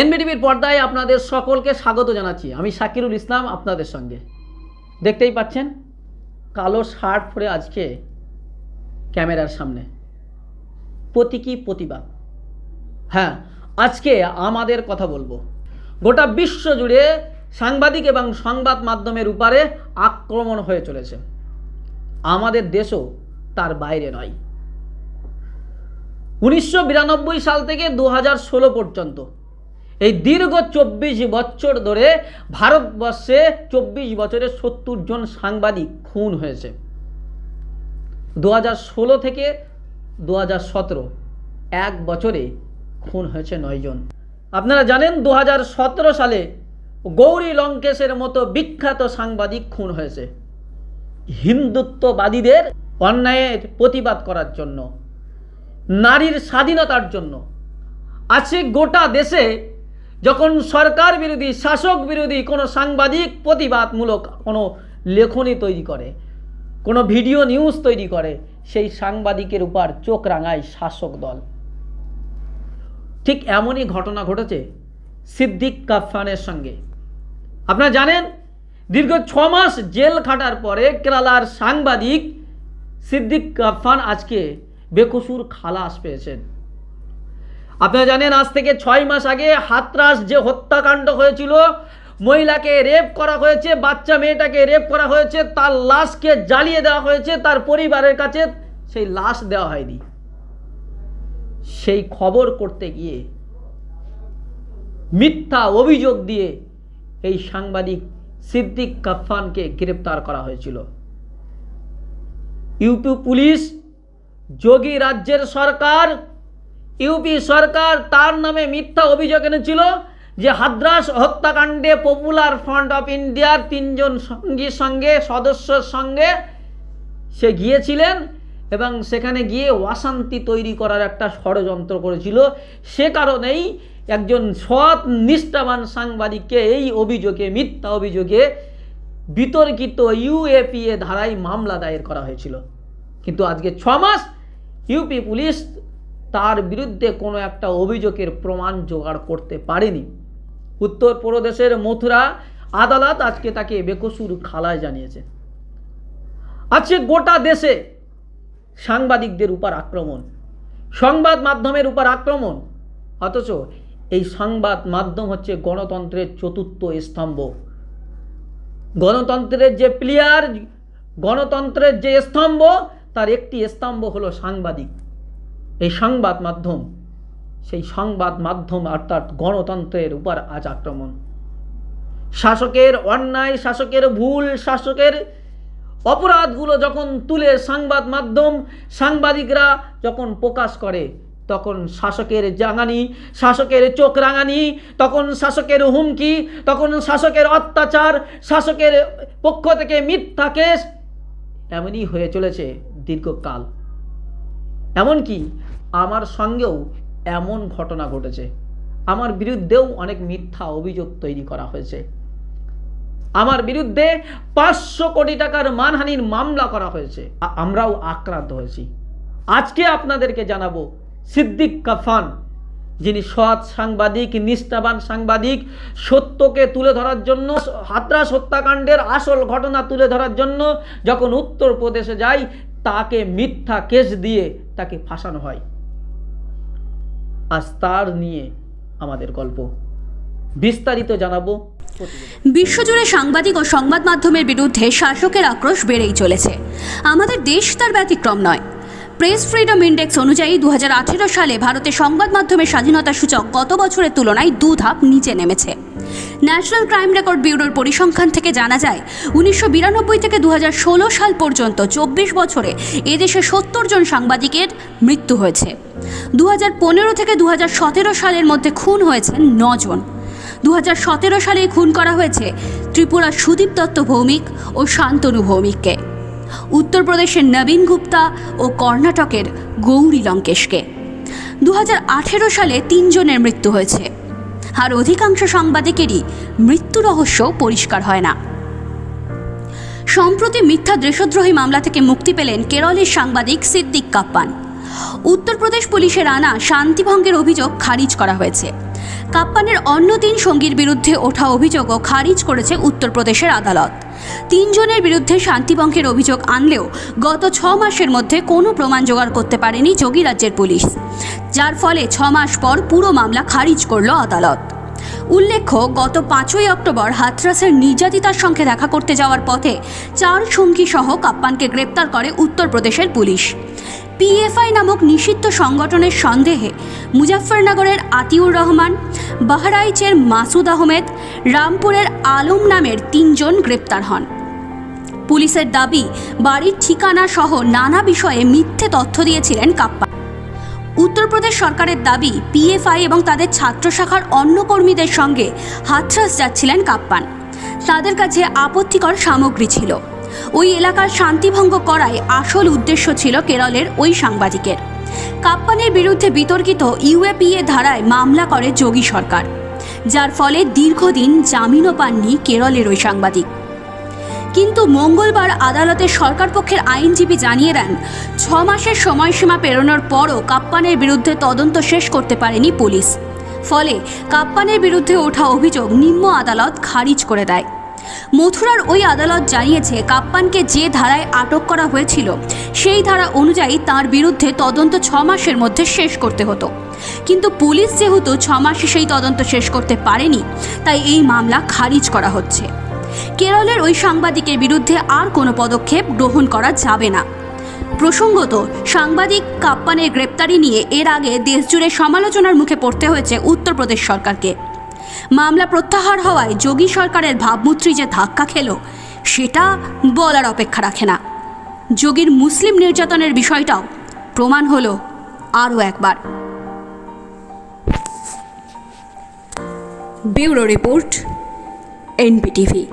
এনবিটিভির পর্দায় আপনাদের সকলকে স্বাগত জানাচ্ছি। আমি শাকিরুল ইসলাম আপনাদের সঙ্গে। দেখতেই পাচ্ছেন, কালো শার্ট পরে আজকে ক্যামেরার সামনে। প্রতীকী প্রতিবাদ? হ্যাঁ আজকে আমাদের কথা বলব। গোটা বিশ্ব জুড়ে সাংবাদিক এবং সংবাদ মাধ্যমের উপরে আক্রমণ হয়ে চলেছে। আমাদের দেশও তার বাইরে নয়। উনিশশো সাল থেকে দু পর্যন্ত এই দীর্ঘ চব্বিশ বছর ধরে ভারতবর্ষে চব্বিশ বছরে সত্তর জন সাংবাদিক খুন হয়েছে। দু ষোলো থেকে দু সতেরো, এক বছরে খুন হয়েছে নয়জন আপনারা জানেন দু সালে গৌরী লঙ্কেশের মতো বিখ্যাত সাংবাদিক খুন হয়েছে। হিন্দুত্ববাদীদের অন্যায়ের প্রতিবাদ করার জন্য, নারীর স্বাধীনতার জন্য। আছে গোটা দেশে যখন সরকার বিরোধী, শাসক বিরোধী কোনো সাংবাদিক প্রতিবাদমূলক কোনো লেখনী তৈরি করে, কোনো ভিডিও নিউজ তৈরি করে, সেই সাংবাদিকের উপর চোখ রাঙায় শাসক দল। ঠিক এমনই ঘটনা ঘটেছে সিদ্দিক কাফানের সঙ্গে। আপনারা জানেন, দীর্ঘ ছ মাস জেল খাটার পরে কেরালার সাংবাদিক সিদ্দিক কাফান আজকে বেকসুর খালাস পেয়েছেন। আপনারা জানেন, আজ থেকে ছয় মাস আগে হাতরাস যে হত্যাকাণ্ড হয়েছিল, মহিলাকে রেপ করা হয়েছে, বাচ্চা মেয়েটাকে রেপ করা হয়েছে, তার লাশকে জ্বালিয়ে দেওয়া হয়েছে, তার পরিবারের কাছে সেই লাশ দেওয়া হয়নি। সেই খবর করতে গিয়ে মিথ্যা অভিযোগ দিয়ে এই সাংবাদিক সিদ্দিক কাফানকে গ্রেপ্তার করা হয়েছিল। ইউপি পুলিশ, যোগী রাজ্যের সরকার ইউপি সরকার তার নামে মিথ্যা অভিযোগ এনেছিল যে হাদ্রাস হত্যাকাণ্ডে পপুলার ফ্রন্ট অফ ইন্ডিয়ার তিনজন সঙ্গীর সঙ্গে, সদস্যর সঙ্গে সে গিয়েছিলেন এবং সেখানে গিয়ে অশান্তি তৈরি করার একটা ষড়যন্ত্র করেছিল। সে কারণেই একজন সৎ, নিষ্ঠাবান সাংবাদিককে এই অভিযোগে, মিথ্যা অভিযোগে বিতর্কিত ইউএপিএ ধারায় মামলা দায়ের করা হয়েছিল। কিন্তু আজকে ছ মাস ইউপি পুলিশ তার বিরুদ্ধে কোনো একটা অভিযোগের প্রমাণ জোগাড় করতে পারেনি। উত্তরপ্রদেশের মথুরা আদালত আজকে তাকে বেকসুর খালায় জানিয়েছে। আজকে গোটা দেশে সাংবাদিকদের উপর আক্রমণ। সংবাদ মাধ্যমের উপর আক্রমণ। অথচ এই সংবাদ মাধ্যম হচ্ছে গণতন্ত্রের চতুর্থ স্তম্ভ। গণতন্ত্রের যে প্লেয়ার, গণতন্ত্রের যে স্তম্ভ, তার একটি স্তম্ভ হলো সাংবাদিক। এই সংবাদ মাধ্যম, সেই সংবাদ মাধ্যম অর্থাৎ গণতন্ত্রের উপর আজ আক্রমণ। শাসকের অন্যায়, শাসকের ভুল, শাসকের অপরাধগুলো যখন তুলে সংবাদ মাধ্যম, সাংবাদিকরা যখন প্রকাশ করে, তখন শাসকের জাঙানি শাসকের চোখ রাঙানি, তখন শাসকের হুমকি, তখন শাসকের অত্যাচার, শাসকের পক্ষ থেকে মিথ্যা কেস, এমনই হয়ে চলেছে দীর্ঘকাল। এমনকি আমার সঙ্গেও এমন ঘটনা ঘটেছে। আমার বিরুদ্ধেও অনেক মিথ্যা অভিযোগ তৈরি করা হয়েছে। আমার বিরুদ্ধে পাঁচশো কোটি টাকার মানহানির মামলা করা হয়েছে। আমরাও আক্রান্ত হয়েছি। আজকে আপনাদেরকে জানাব সিদ্দিক কাফান, যিনি সৎ সাংবাদিক, নিষ্ঠাবান সাংবাদিক, সত্যকে তুলে ধরার জন্য হাতরাস হত্যাকাণ্ডের আসল ঘটনা তুলে ধরার জন্য যখন উত্তরপ্রদেশে যায় তাকে মিথ্যা কেস দিয়ে তাকে ফাঁসানো হয়। আজ তার নিয়ে আমাদের গল্প। বিস্তারিত জানাব বিশ্বজুড়ে সাংবাদিক ও সংবাদ মাধ্যমের বিরুদ্ধে শাসকের আক্রোশ বেড়েই চলেছে। আমাদের দেশ তার ব্যতিক্রম নয়। প্রেস ফ্রিডম ইন্ডেক্স অনুযায়ী দু হাজার আঠেরো সালে ভারতে সংবাদ মাধ্যমের স্বাধীনতা সূচক গত বছরের তুলনায় দু ধাপ নিচে নেমেছে। ন্যাশনাল ক্রাইম রেকর্ড ব্যুরোর পরিসংখ্যান থেকে জানা যায়, উনিশশো বিরানব্বই থেকে দু হাজার ষোলো সাল পর্যন্ত চব্বিশ বছরে এদেশে সত্তর জন সাংবাদিকের মৃত্যু হয়েছে। দু হাজার পনেরো থেকে দু হাজার সতেরো সালের মধ্যে খুন হয়েছেন নজন দু সালে খুন করা হয়েছে ত্রিপুরার সুদীপ দত্ত ভৌমিক ও শান্তনু ভৌমিককে। উত্তরপ্রদেশের নবীন গুপ্তা ও কর্ণাটকের গৌরী লঙ্কেশকে। দু হাজার আঠেরো সালে তিনজনের মৃত্যু হয়েছে। আর অধিকাংশ সাংবাদিকেরই মৃত্যু রহস্য পরিষ্কার হয় না। সম্প্রতি মিথ্যা দেশদ্রোহী মামলা থেকে মুক্তি পেলেন কেরলের সাংবাদিক সিদ্দিক কাপ্পান। উত্তরপ্রদেশ পুলিশের আনা শান্তিভঙ্গের অভিযোগ খারিজ করা হয়েছে। কাপ্পানের অন্য তিন সঙ্গীর বিরুদ্ধে ওঠা অভিযোগও খারিজ করেছে উত্তরপ্রদেশের আদালত। তিনজনের বিরুদ্ধে শান্তিভঙ্গের অভিযোগ আনলেও গত ছ মাসের মধ্যে কোনো প্রমাণ জোগাড় করতে পারেনি যোগী রাজ্যের পুলিশ। যার ফলে ছ মাস পর পুরো মামলা খারিজ করল আদালত। উল্লেখ্য, গত পাঁচই অক্টোবর হাথরাসের নির্যাতিতার সঙ্গে দেখা করতে যাওয়ার পথে চার সঙ্গী সহ কাপ্পানকে গ্রেপ্তার করে উত্তরপ্রদেশের পুলিশ। পিএফআই নামক নিষিদ্ধ সংগঠনের সন্দেহে মুজাফফরনগরের আতিউর রহমান, বাহরাইচের মাসুদ আহমেদ, রামপুরের আলম নামের তিনজন গ্রেপ্তার হন। পুলিশের দাবি, বাড়ির ঠিকানা সহ নানা বিষয়ে মিথ্যে তথ্য দিয়েছিলেন কাপ্পা। উত্তরপ্রদেশ সরকারের দাবি পিএফআই এবং তাদের ছাত্র শাখার অন্য কর্মীদের সঙ্গে হাতরাস যাচ্ছিলেন কাপ্পান। তাদের কাছে আপত্তিকর সামগ্রী ছিল। ওই এলাকার শান্তিভঙ্গ করাই আসল উদ্দেশ্য ছিল কেরলের ওই সাংবাদিকের। কাপ্পানের বিরুদ্ধে বিতর্কিত ইউএপিএ ধারায় মামলা করে যোগী সরকার, যার ফলে দীর্ঘদিন জামিনও পাননি কেরলের ওই সাংবাদিক। কিন্তু মঙ্গলবার আদালতে সরকার পক্ষের আইনজীবী জানিয়ে দেন, ছ মাসের সময়সীমা পেরোনোর পরও কাপ্পানের বিরুদ্ধে তদন্ত শেষ করতে পারেনি পুলিশ। ফলে কাপ্পানের বিরুদ্ধে ওঠা অভিযোগ নিম্ন আদালত খারিজ করে দেয়। মথুরার ওই আদালত জানিয়েছে, কাপ্পানকে যে ধারায় আটক করা হয়েছিল, সেই ধারা অনুযায়ী তার বিরুদ্ধে তদন্ত ছ মাসের মধ্যে শেষ করতে হতো। কিন্তু পুলিশ যেহেতু ছ মাসে সেই তদন্ত শেষ করতে পারেনি, তাই এই মামলা খারিজ করা হচ্ছে। কেরলের ওই সাংবাদিকের বিরুদ্ধে আর কোনো পদক্ষেপ গ্রহণ করা যাবে না। প্রসঙ্গত, সাংবাদিক কাপ্পানের গ্রেপ্তারি নিয়ে এর আগে দেশজুড়ে সমালোচনার মুখে পড়তে হয়েছে উত্তরপ্রদেশ সরকারকে। মামলা প্রত্যাহার হওয়ায় যোগী সরকারের ভাবমূর্তি যে ধাক্কা খেল, সেটা বলার অপেক্ষা রাখে না। যোগীর মুসলিম নির্যাতনের বিষয়টাও প্রমাণ হলো আরও একবার। Bureau report, NPTV.